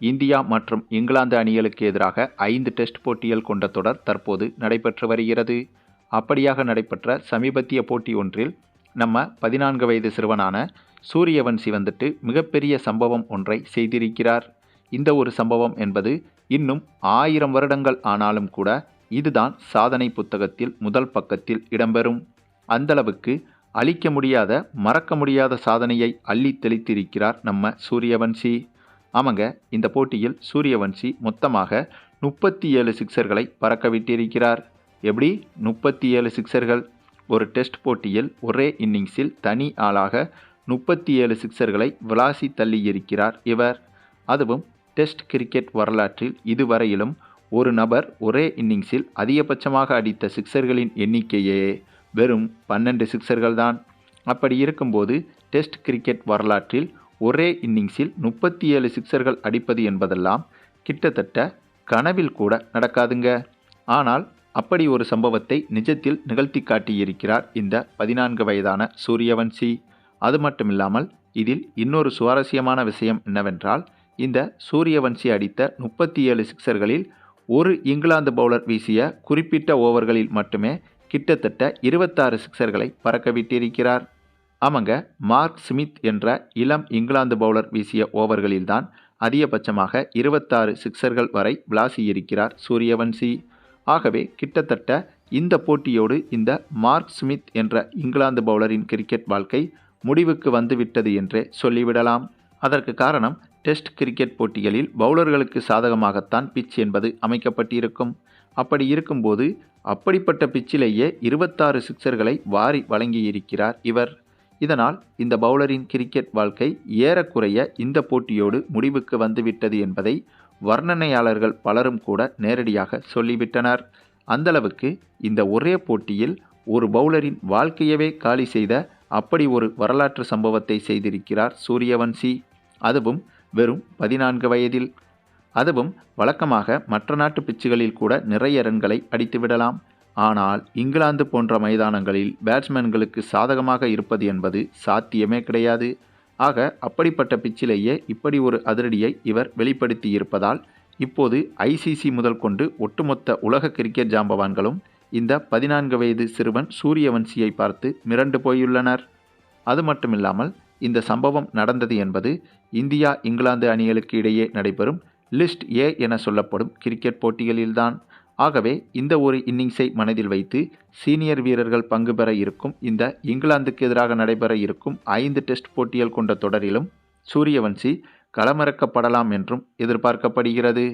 India மற்றும் இங்கிலாந்து அணிகளுக்கு எதிராக ஐந்து டெஸ்ட் போட்டிகள் கொண்ட தொடர் தற்போது நடைபெற்று வருகிறது. அப்படியாக நடைபெற்ற சமீபத்திய போட்டி ஒன்றில் நம்ம பதினான்கு வயது சிறுவனான சூரியவன்சி வந்துட்டு மிகப்பெரிய சம்பவம் ஒன்றை செய்திருக்கிறார். இந்த ஒரு சம்பவம் என்பது இன்னும் ஆயிரம் வருடங்கள் ஆனாலும் கூட இதுதான் சாதனை புத்தகத்தில் முதல் பக்கத்தில் இடம்பெறும். அந்தளவுக்கு அழிக்க முடியாத மறக்க முடியாத சாதனையை அள்ளி தெளித்திருக்கிறார் நம்ம சூரியவன்சி. ஆமாங்க இந்த போட்டியில் சூரியவன்சி மொத்தமாக முப்பத்தி ஏழு சிக்சர்களை பறக்கவிட்டிருக்கிறார். எப்படி? முப்பத்தி ஏழு சிக்சர்கள். ஒரு டெஸ்ட் போட்டியில் ஒரே இன்னிங்ஸில் தனி ஆளாக முப்பத்தி ஏழு சிக்சர்களை விளாசி தள்ளியிருக்கிறார் இவர். அதுவும் டெஸ்ட் கிரிக்கெட் வரலாற்றில் இதுவரையிலும் ஒரு நபர் ஒரே இன்னிங்ஸில் அதிகபட்சமாக அடித்த சிக்சர்களின் எண்ணிக்கையே வெறும் பன்னெண்டு சிக்சர்கள் தான் அப்படி இருக்கும்போது டெஸ்ட் கிரிக்கெட் வரலாற்றில் ஒரே இன்னிங்ஸில் முப்பத்தி ஏழு சிக்சர்கள் அடிப்பது என்பதெல்லாம் கிட்டத்தட்ட கனவில் கூட நடக்காதுங்க. ஆனால் அப்படி ஒரு சம்பவத்தை நிஜத்தில் நிகழ்த்தி காட்டியிருக்கிறார் இந்த பதினான்கு வயதான சூரியவன்சி. அது மட்டுமில்லாமல் இதில் இன்னொரு சுவாரஸ்யமான விஷயம் என்னவென்றால் இந்த சூரியவன்சி அடித்த முப்பத்தி ஏழு சிக்சர்களில் ஒரு இங்கிலாந்து பவுலர் வீசிய குறிப்பிட்ட ஓவர்களில் மட்டுமே கிட்டத்தட்ட இருபத்தாறு சிக்சர்களை பறக்கவிட்டிருக்கிறார். ஆமாங்க மார்க் ஸ்மித் என்ற இளம் இங்கிலாந்து பவுலர் வீசிய ஓவர்களில்தான் அதிகபட்சமாக இருபத்தாறு சிக்சர்கள் வரை விளாசியிருக்கிறார் சூரியவன்சி ஆகவே கிட்டத்தட்ட இந்த போட்டியோடு இந்த மார்க் ஸ்மித் என்ற இங்கிலாந்து பவுலரின் கிரிக்கெட் வாழ்க்கை முடிவுக்கு வந்துவிட்டது என்றே சொல்லிவிடலாம். அதற்கு காரணம் டெஸ்ட் கிரிக்கெட் போட்டிகளில் பவுலர்களுக்கு சாதகமாகத்தான் பிச் என்பது அமைக்கப்பட்டிருக்கும். அப்படி இருக்கும்போது அப்படிப்பட்ட பிச்சிலேயே இருபத்தாறு சிக்சர்களை வாரி வழங்கியிருக்கிறார் இவர். இதனால் இந்த பவுலரின் கிரிக்கெட் வாழ்க்கை ஏறக்குறைய இந்த போட்டியோடு முடிவுக்கு வந்துவிட்டது என்பதை வர்ணனையாளர்கள் பலரும் கூட நேரடியாக சொல்லிவிட்டனர். அந்தளவுக்கு இந்த ஒரே போட்டியில் ஒரு பவுலரின் வாழ்க்கையவே காலி செய்த அப்படி ஒரு வரலாற்று சம்பவத்தை செய்திருக்கிறார் சூரியவன்சி. அதுவும் வெறும் பதினான்கு வயதில். அதுவும் வழக்கமாக மற்ற நாட்டு பிச்சுகளில் கூட நிறைய ரன்களை அடித்துவிடலாம். ஆனால் இங்கிலாந்து போன்ற மைதானங்களில் பேட்ஸ்மேன்களுக்கு சாதகமாக இருப்பது என்பது சாத்தியமே கிடையாது. ஆக அப்படிப்பட்ட பிச்சிலேயே இப்படி ஒரு அதிரடியை இவர் வெளிப்படுத்தி இருப்பதால் இப்போது ஐசிசி முதல் கொண்டு ஒட்டுமொத்த உலக கிரிக்கெட் ஜாம்பவான்களும் இந்த பதினான்கு வயது சிறுவன் சூரியவன்சியை பார்த்து மிரண்டு போயுள்ளனர். அது மட்டுமில்லாமல் இந்த சம்பவம் நடந்தது என்பது இந்தியா இங்கிலாந்து அணிகளுக்கு இடையே நடைபெறும் லிஸ்ட் ஏ என சொல்லப்படும் கிரிக்கெட் போட்டிகளில்தான். ஆகவே இந்த ஒரு இன்னிங்ஸை மனதில் வைத்து சீனியர் வீரர்கள் பங்கு பெற இருக்கும் இந்த இங்கிலாந்துக்கு எதிராக நடைபெற இருக்கும் ஐந்து டெஸ்ட் போட்டிகள் கொண்ட தொடரிலும் சூரியவன்சி களமிறக்கப்படலாம் என்றும் எதிர்பார்க்கப்படுகிறது.